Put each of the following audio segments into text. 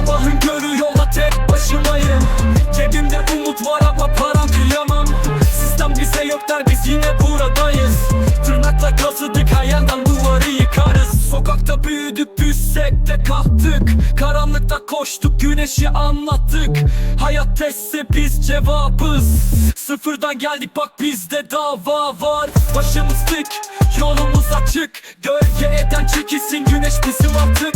Sabahın körü yola tek başımayım. Cebimde umut var ama param kıyamam. Sistem bize yok der biz yine buradayız. Tırnakla kazıdık hayalden duvarı yıkarız. Sokakta büyüdük büyüsek de kalktık. Karanlıkta koştuk güneşi anlattık. Hayat testi biz cevabız. Sıfırdan geldik bak bizde dava var. Başımız dik yolumuz açık. Gölge eden çekilsin güneş bizim artık.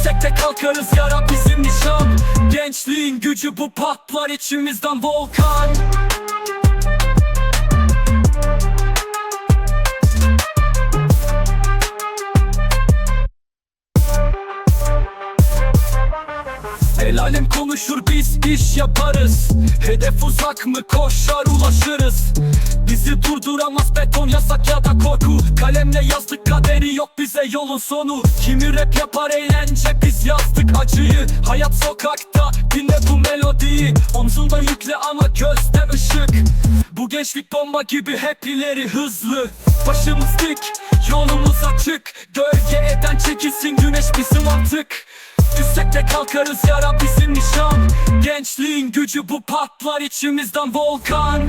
Düşsek de kalkarız yara bizim nişan. Gençliğin gücü bu patlar içimizden volkan El alem konuşur biz iş yaparız. Hedef uzak mı koşar ulaşırız. Bizi durduramaz beton yasak ya da korku. Kalemle yazdık kaderi yok bize yolun sonu. Kimi rap yapar eğlence biz yazdık acıyı. Hayat sokakta dinle bu melodiyi. Omzunda yükle ama gözde ışık. Bu gençlik bomba gibi hep ileri hızlı. Başımız dik yolumuz açık. Gölge eden çekilsin güneş bizim artık De kalkarız yara nişan. Gençliğin gücü bu patlar içimizden volkan